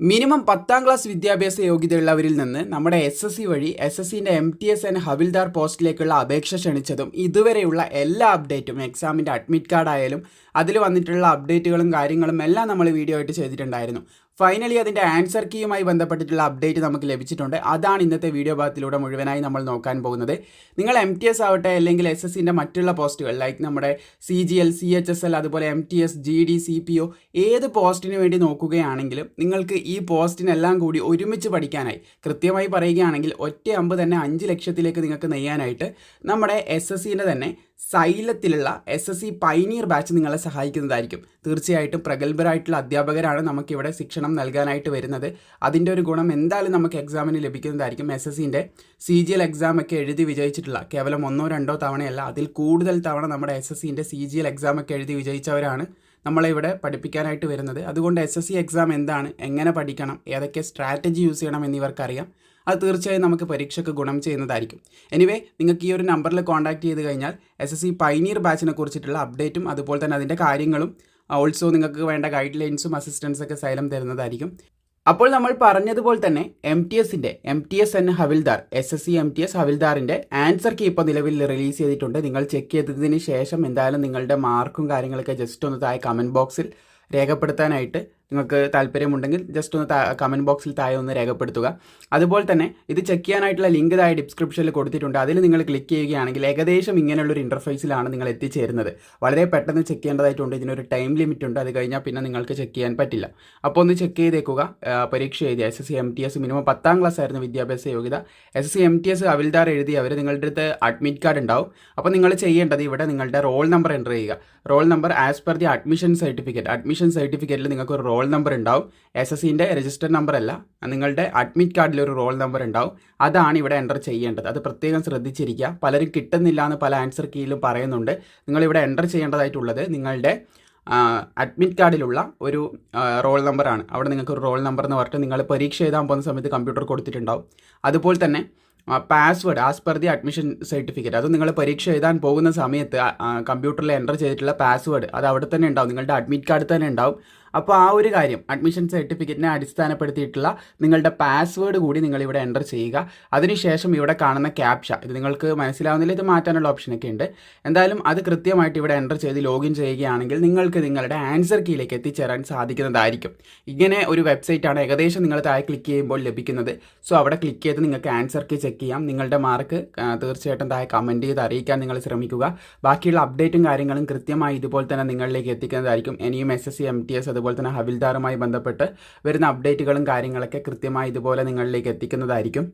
Minimum പത്താം class വിദ്യാഭ്യാസ യോഗ്യതയുള്ളവരിൽ നിന്ന് നമ്മുടെ എസ് എസ് സി വഴി എസ് എസ് സിന്റെ M T S and havildar പോസ്റ്റിലേക്കുള്ള അപേക്ഷ ക്ഷണിച്ചതും ഇതുവരെയുള്ള എല്ലാ അപ്ഡേറ്റും എക്സാമിന്റെ അഡ്മിറ്റ് കാർഡായാലും അതിൽ വന്നിട്ടുള്ള അപ്ഡേറ്റുകളും കാര്യങ്ങളും എല്ലാം നമ്മൾ വീഡിയോ ആയിട്ട് ചെയ്തിട്ടുണ്ടായിരുന്നു. ഫൈനലി അതിന്റെ ആൻസർ കീയുമായി ബന്ധപ്പെട്ടിട്ടുള്ള അപ്ഡേറ്റ് നമുക്ക് ലഭിച്ചിട്ടുണ്ട്. അതാണ് ഇന്നത്തെ വീഡിയോ ഭാഗത്തിലൂടെ മുഴുവനായി നമ്മൾ നോക്കാൻ പോകുന്നത്. നിങ്ങൾ എം ടി എസ് ആവട്ടെ അല്ലെങ്കിൽ എസ് എസ് സിന്റെ മറ്റുള്ള പോസ്റ്റുകൾ ലൈക്ക് നമ്മുടെ C G L C H S L അതുപോലെ M T S G D C P O ഏത് പോസ്റ്റിന് വേണ്ടി നോക്കുകയാണെങ്കിലും നിങ്ങൾക്ക് ഈ പോസ്റ്റിനെല്ലാം കൂടി ഒരുമിച്ച് പഠിക്കാനായി കൃത്യമായി പറയുകയാണെങ്കിൽ ഒറ്റ അമ്പ് തന്നെ അഞ്ച് ലക്ഷത്തിലേക്ക് നിങ്ങൾക്ക് നെയ്യാനായിട്ട് നമ്മുടെ എസ് എസ് സിന്റെ തന്നെ സൈലത്തിലുള്ള S S C pioneer batch നിങ്ങളെ സഹായിക്കുന്നതായിരിക്കും. തീർച്ചയായിട്ടും പ്രഗത്ഭരായിട്ടുള്ള അധ്യാപകരാണ് നമുക്കിവിടെ ശിക്ഷണം നൽകാനായിട്ട് വരുന്നത്. അതിന്റെ ഒരു ഗുണം എന്തായാലും നമുക്ക് എക്സാമിന് ലഭിക്കുന്നതായിരിക്കും. എസ് എസ് സിന്റെ സി ജി എൽ എക്സാം ഒക്കെ എഴുതി വിജയിച്ചിട്ടുള്ള കേവലം ഒന്നോ രണ്ടോ തവണയല്ല അതിൽ കൂടുതൽ തവണ നമ്മുടെ എസ് എസ് സിന്റെ സി ജി എൽ എക്സാം ഒക്കെ എഴുതി വിജയിച്ചവരാണ് നമ്മളെ ഇവിടെ പഠിപ്പിക്കാനായിട്ട് വരുന്നത്. അതുകൊണ്ട് എസ് എസ് സി എക്സാം എന്താണ് എങ്ങനെ പഠിക്കണം ഏതൊക്കെ സ്ട്രാറ്റജി യൂസ് ചെയ്യണം എന്നിവർക്കറിയാം. അത് തീർച്ചയായും നമുക്ക് പരീക്ഷയ്ക്ക് ഗുണം ചെയ്യുന്നതായിരിക്കും. എനിവേ നിങ്ങൾക്ക് ഈ ഒരു നമ്പറിൽ കോൺടാക്ട് ചെയ്ത് കഴിഞ്ഞാൽ എസ് എസ് സി പൈനീർ ബാച്ചിനെ കുറിച്ചിട്ടുള്ള അപ്ഡേറ്റും അതുപോലെ തന്നെ അതിന്റെ കാര്യങ്ങളും ഓൾസോ നിങ്ങൾക്ക് വേണ്ട ഗൈഡ് ലൈൻസും അസിസ്റ്റൻസ് ഒക്കെ സൈലം തരുന്നതായിരിക്കും. അപ്പോൾ നമ്മൾ പറഞ്ഞതുപോലെ തന്നെ എം ടി എസിന്റെ M T S and havildar S S C M T S ഹവിൽദാറിന്റെ answer key ഇപ്പോൾ നിലവിൽ റിലീസ് ചെയ്തിട്ടുണ്ട്. നിങ്ങൾ ചെക്ക് ചെയ്തതിന് ശേഷം എന്തായാലും നിങ്ങളുടെ മാർക്കും കാര്യങ്ങളൊക്കെ ജസ്റ്റ് ഒന്ന് താഴെ കമന്റ് ബോക്സിൽ രേഖപ്പെടുത്താനായിട്ട് നിങ്ങൾക്ക് താല്പര്യമുണ്ടെങ്കിൽ ജസ്റ്റ് ഒന്ന് കമന്റ് ബോക്സിൽ താഴെ ഒന്ന് രേഖപ്പെടുത്തുക. അതുപോലെ തന്നെ ഇത് ചെക്ക് ചെയ്യാനായിട്ടുള്ള ലിങ്ക് താഴെ ഡിസ്ക്രിപ്ഷനിൽ കൊടുത്തിട്ടുണ്ട്. അതിൽ നിങ്ങൾ ക്ലിക്ക് ചെയ്യുകയാണെങ്കിൽ ഏകദേശം ഇങ്ങനെയുള്ളൊരു ഇന്റർഫേസിലാണ് നിങ്ങൾ എത്തിച്ചേരുന്നത്. വളരെ പെട്ടെന്ന് ചെക്ക് ചെയ്യേണ്ടതായിട്ടുണ്ട്. ഇതിനൊരു ടൈം ലിമിറ്റ് ഉണ്ട്. അത് കഴിഞ്ഞാൽ പിന്നെ നിങ്ങൾക്ക് ചെക്ക് ചെയ്യാൻ പറ്റില്ല. അപ്പോൾ ഒന്ന് ചെക്ക് ചെയ്തേക്കുക. പരീക്ഷ എഴുതിയ S S C M T S minimum പത്താം ക്ലാസ് ആയിരുന്നു വിദ്യാഭ്യാസ യോഗ്യത. S S C M T S havildar എഴുതിയവർ നിങ്ങളുടെ അടുത്ത് അഡ്മിറ്റ് കാർഡ് ഉണ്ടാവും. അപ്പോൾ നിങ്ങൾ ചെയ്യേണ്ടത് ഇവിടെ നിങ്ങളുടെ റോൾ നമ്പർ എന്റർ ചെയ്യുക. Roll number as per the admission certificate admission സർട്ടിഫിക്കറ്റിൽ നിങ്ങൾക്ക് ഒരു റോൾ നമ്പർ ഉണ്ടാവും. എസ് എസ് സിന്റെ രജിസ്റ്റർ നമ്പർ അല്ല. നിങ്ങളുടെ അഡ്മിറ്റ് കാർഡിൽ ഒരു റോൾ നമ്പർ ഉണ്ടാവും. അതാണ് ഇവിടെ എന്റർ ചെയ്യേണ്ടത്. അത് പ്രത്യേകം ശ്രദ്ധിച്ചിരിക്കുക. പലരും കിട്ടുന്നില്ല എന്ന് പല ആൻസർ കീയിലും പറയുന്നുണ്ട്. നിങ്ങളിവിടെ എന്റർ ചെയ്യേണ്ടതായിട്ടുള്ളത് നിങ്ങളുടെ അഡ്മിറ്റ് കാർഡിലുള്ള ഒരു റോൾ നമ്പറാണ് അവിടെ നിങ്ങൾക്ക് ഒരു റോൾ നമ്പർ എന്ന് പറഞ്ഞിട്ട് നിങ്ങൾ പരീക്ഷ എഴുതാൻ പോകുന്ന സമയത്ത് കമ്പ്യൂട്ടർ കൊടുത്തിട്ടുണ്ടാവും. അതുപോലെ തന്നെ password as per the admission certificate അത് നിങ്ങൾ പരീക്ഷ എഴുതാൻ പോകുന്ന സമയത്ത് കമ്പ്യൂട്ടറിൽ എന്റർ ചെയ്തിട്ടുള്ള പാസ്വേഡ് അത് അവിടെ തന്നെ ഉണ്ടാവും. നിങ്ങളുടെ അഡ്മിറ്റ് കാർഡ് തന്നെ ഉണ്ടാവും. അപ്പോൾ ആ ഒരു കാര്യം അഡ്മിഷൻ സർട്ടിഫിക്കറ്റിനെ അടിസ്ഥാനപ്പെടുത്തിയിട്ടുള്ള നിങ്ങളുടെ പാസ്വേഡ് കൂടി നിങ്ങൾ ഇവിടെ എന്റർ ചെയ്യുക. അതിനുശേഷം ഇവിടെ കാണുന്ന ക്യാപ്ഷ ഇത് നിങ്ങൾക്ക് മനസ്സിലാവുന്നില്ല ഇത് മാറ്റാനുള്ള ഓപ്ഷനൊക്കെ ഉണ്ട്. എന്തായാലും അത് കൃത്യമായിട്ട് ഇവിടെ എന്റർ ചെയ്ത് ലോഗിൻ ചെയ്യുകയാണെങ്കിൽ നിങ്ങൾക്ക് നിങ്ങളുടെ ആൻസർ കീയിലേക്ക് എത്തിച്ചേരാൻ സാധിക്കുന്നതായിരിക്കും. ഇങ്ങനെ ഒരു വെബ്സൈറ്റാണ് ഏകദേശം നിങ്ങൾ താഴെ ക്ലിക്ക് ചെയ്യുമ്പോൾ ലഭിക്കുന്നത്. സോ അവിടെ ക്ലിക്ക് ചെയ്ത് നിങ്ങൾക്ക് ആൻസർ കീ ചെക്ക് ചെയ്യാം. നിങ്ങളുടെ മാർക്ക് തീർച്ചയായിട്ടും താഴെ കമന്റ് ചെയ്ത് അറിയിക്കാൻ നിങ്ങൾ ശ്രമിക്കുക. ബാക്കിയുള്ള അപ്ഡേറ്റും കാര്യങ്ങളും കൃത്യമായി ഇതുപോലെ തന്നെ നിങ്ങളിലേക്ക് എത്തിക്കുന്നതായിരിക്കും. ഇനിയും S S C M T S അതുപോലെ തന്നെ ഹവിൽദാറുമായി ബന്ധപ്പെട്ട് വരുന്ന അപ്ഡേറ്റുകളും കാര്യങ്ങളൊക്കെ കൃത്യമായി ഇതുപോലെ നിങ്ങളിലേക്ക് എത്തിക്കുന്നതായിരിക്കും.